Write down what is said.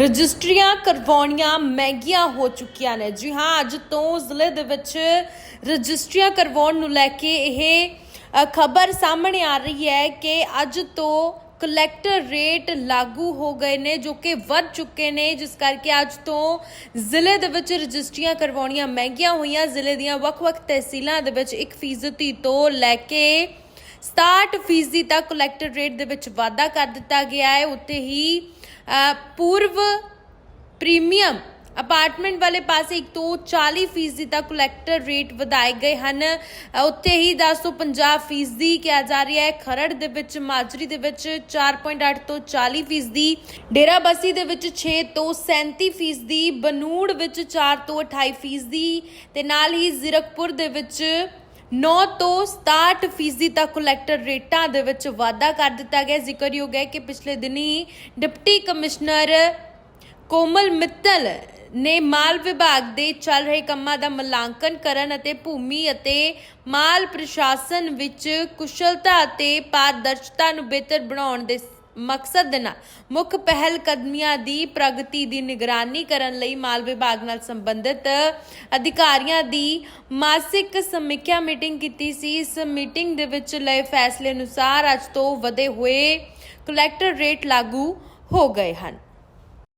ਰਜਿਸਟਰੀਆਂ ਕਰਵਾਉਣੀਆਂ ਮਹਿੰਗੀਆਂ ਹੋ ਚੁੱਕੀਆਂ ਨੇ। ਜੀ ਹਾਂ, ਅੱਜ ਤੋਂ ਜ਼ਿਲ੍ਹੇ ਦੇ ਵਿੱਚ ਰਜਿਸਟਰੀਆਂ ਕਰਵਾਉਣ ਨੂੰ ਲੈ ਕੇ ਇਹ ਖਬਰ ਸਾਹਮਣੇ ਆ ਰਹੀ ਹੈ ਕਿ ਅੱਜ ਤੋਂ ਕਲੈਕਟਰ ਰੇਟ ਲਾਗੂ ਹੋ ਗਏ ਨੇ, ਜੋ ਕਿ ਵੱਧ ਚੁੱਕੇ ਨੇ, ਜਿਸ ਕਰਕੇ ਅੱਜ ਤੋਂ ਜ਼ਿਲ੍ਹੇ ਦੇ ਵਿੱਚ ਰਜਿਸਟਰੀਆਂ ਕਰਵਾਉਣੀਆਂ ਮਹਿੰਗੀਆਂ ਹੋਈਆਂ। ਜ਼ਿਲ੍ਹੇ ਦੀਆਂ ਵੱਖ-ਵੱਖ ਤਹਿਸੀਲਾਂ ਦੇ ਵਿੱਚ 1% ਤੋਂ ਲੈ ਕੇ 67 ਫੀਸਦੀ ਤੱਕ ਕਲੈਕਟਰ ਰੇਟ ਦੇ ਵਿੱਚ ਵਾਧਾ ਕਰ ਦਿੱਤਾ ਗਿਆ ਹੈ। ਉੱਤੇ ਹੀ ਪੂਰਵ ਪ੍ਰੀਮੀਅਮ ਅਪਾਰਟਮੈਂਟ ਵਾਲੇ ਪਾਸੇ ਇੱਕ ਤੋਂ 40 ਫੀਸਦੀ ਤੱਕ ਕਲੈਕਟਰ ਰੇਟ ਵਧਾਏ ਗਏ ਹਨ। ਉੱਥੇ ਹੀ 10 ਤੋਂ 50 ਫੀਸਦੀ ਕਿਹਾ ਜਾ ਰਿਹਾ ਹੈ। ਖਰੜ ਦੇ ਵਿੱਚ, ਮਾਜਰੀ ਦੇ ਵਿੱਚ 4.8 ਤੋਂ 40 ਫੀਸਦੀ, ਡੇਰਾ ਬੱਸੀ ਦੇ ਵਿੱਚ 6 ਤੋਂ 37 ਫੀਸਦੀ, ਬਨੂੜ ਵਿੱਚ 4 ਤੋਂ 28 ਫੀਸਦੀ ਤੇ ਨਾਲ ਹੀ ਜ਼ੀਰਕਪੁਰ ਦੇ ਵਿੱਚ 9 ਤੋਂ 67 ਫੀਸਦੀ ਤੱਕ ਕਲੈਕਟਰ ਰੇਟਾਂ ਦੇ ਵਿੱਚ ਵਾਧਾ ਕਰ ਦਿੱਤਾ ਗਿਆ। ਜ਼ਿਕਰਯੋਗ ਹੈ ਕਿ ਪਿਛਲੇ ਦਿਨੀ ਡਿਪਟੀ ਕਮਿਸ਼ਨਰ ਕੋਮਲ ਮਿੱਤਲ ਨੇ ਮਾਲ ਵਿਭਾਗ ਦੇ ਚੱਲ ਰਹੇ ਕੰਮਾਂ ਦਾ ਮੁਲਾਂਕਣ ਕਰਨ ਅਤੇ ਭੂਮੀ ਅਤੇ ਮਾਲ ਪ੍ਰਸ਼ਾਸਨ ਵਿੱਚ ਕੁਸ਼ਲਤਾ ਅਤੇ ਪਾਰਦਰਸ਼ਤਾ ਨੂੰ ਬਿਹਤਰ ਬਣਾਉਣ ਦੇ ਮਕਸਦ ਦੇ ਨਾਲ ਮੁੱਖ ਪਹਿਲ ਕਦਮੀਆਂ ਦੀ ਪ੍ਰਗਤੀ ਦੀ ਨਿਗਰਾਨੀ ਕਰਨ ਲਈ ਮਾਲ ਵਿਭਾਗ ਨਾਲ ਸੰਬੰਧਿਤ ਅਧਿਕਾਰੀਆਂ ਦੀ ਮਾਸਿਕ ਸਮੀਖਿਆ ਮੀਟਿੰਗ ਕੀਤੀ ਸੀ। ਇਸ ਮੀਟਿੰਗ ਦੇ ਵਿੱਚ ਲਏ ਫੈਸਲੇ ਅਨੁਸਾਰ ਅੱਜ ਤੋਂ ਵਧੇ ਹੋਏ ਕਲੈਕਟਰ ਰੇਟ ਲਾਗੂ ਹੋ ਗਏ ਹਨ।